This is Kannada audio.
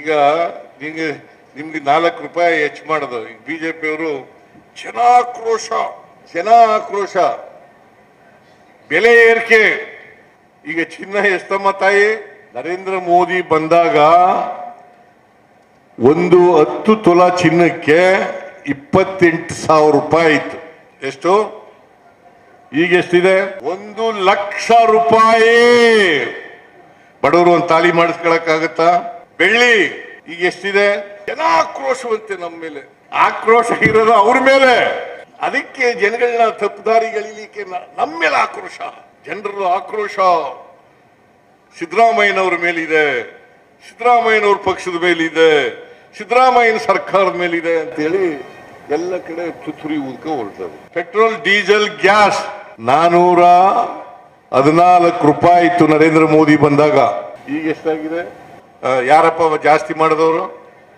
ಈಗ ನಿಮಗೆ ನಿಮಗೆ ನಾಲ್ಕು ರೂಪಾಯಿ ಹೆಚ್ಚು ಮಾಡೋದು. ಈಗ ಬಿ ಜೆ ಪಿಯವರು ಜನಾಕ್ರೋಶ ಜನ ಆಕ್ರೋಶ ಬೆಲೆ ಏರಿಕೆ. ಈಗ ಚಿನ್ನ ಎಷ್ಟಮ್ಮ ತಾಯಿ? ನರೇಂದ್ರ ಮೋದಿ ಬಂದಾಗ ಒಂದು ಹತ್ತು ತೊಲಾ ಚಿನ್ನಕ್ಕೆ ಇಪ್ಪತ್ತೆಂಟು ಸಾವಿರ ರೂಪಾಯಿ ಇತ್ತು. ಎಷ್ಟು? ಈಗ ಎಷ್ಟಿದೆ? ಒಂದು ಲಕ್ಷ ರೂಪಾಯಿ. ಬಡವರು ಒಂದು ತಾಳಿ ಮಾಡಿಸ್ಕೊಳಕ್ಕಾಗತ್ತಾ? ಬೆಳ್ಳಿ, ಈಗ ಎಷ್ಟಿದೆ? ಜನ ಆಕ್ರೋಶವಂತೆ ನಮ್ಮ ಮೇಲೆ. ಆಕ್ರೋಶ ಇರೋದು ಅವ್ರ ಮೇಲೆ. ಅದಕ್ಕೆ ಜನಗಳನ್ನ ತಪ್ಪುದಾರಿಗಳಿಲಿಕ್ಕೆ ನಮ್ಮ ಮೇಲೆ ಆಕ್ರೋಶ. ಜನರ ಆಕ್ರೋಶ. ಸಿದ್ದರಾಮಯ್ಯನವ್ರ ಮೇಲಿದೆ. ಸಿದ್ದರಾಮಯ್ಯನವ್ರ ಪಕ್ಷದ ಮೇಲಿದೆ. ಸಿದ್ದರಾಮಯ್ಯನ ಸರ್ಕಾರದ ಮೇಲಿದೆ ಅಂತೇಳಿ ಎಲ್ಲ ಕಡೆ ತುತ್ತುರಿ ಉದ್ಕ ಹೊರಟದು ಪೆಟ್ರೋಲ್, ಡೀಸೆಲ್, ಗ್ಯಾಸ್ ನಾನೂರ ಹದಿನಾಲ್ಕು ರೂಪಾಯಿ ಇತ್ತು ನರೇಂದ್ರ ಮೋದಿ ಬಂದಾಗ. ಈಗ ಎಷ್ಟಾಗಿದೆ? ಯಾರಪ್ಪ ಜಾಸ್ತಿ ಮಾಡಿದವರು?